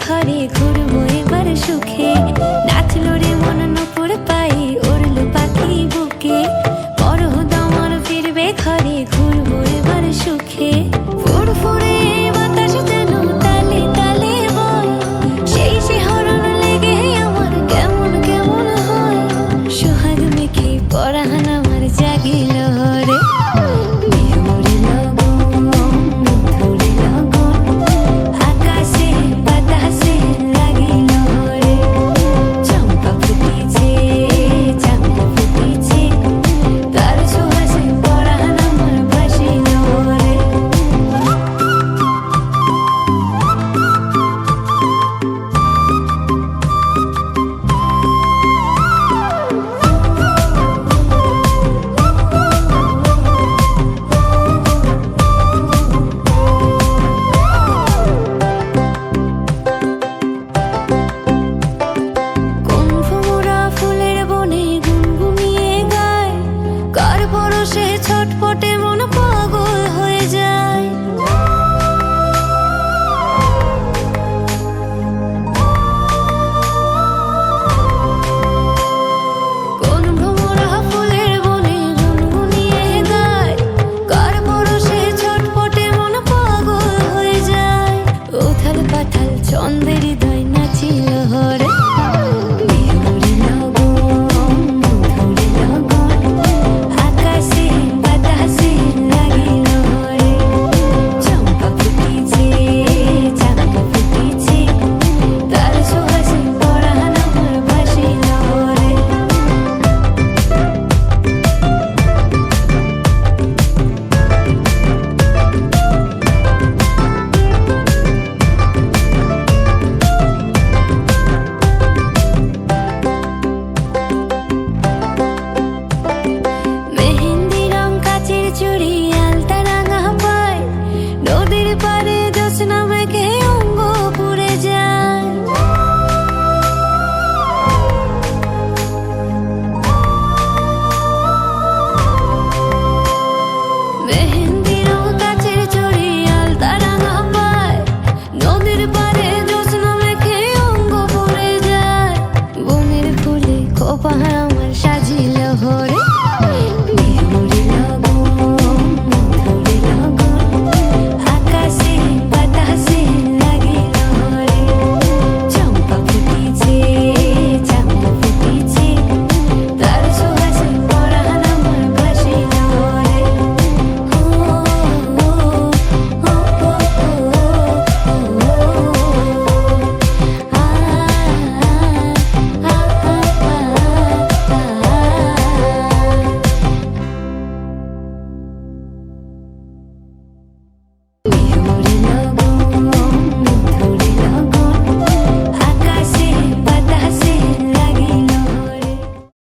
ঘরে ঘুরবো এবার সুখে। নাচলো রে মন নপুর পাই উড়ল পাখি বুকে। বড় দামার ফিরবে ঘরে, ঘুরবো এবার সুখে।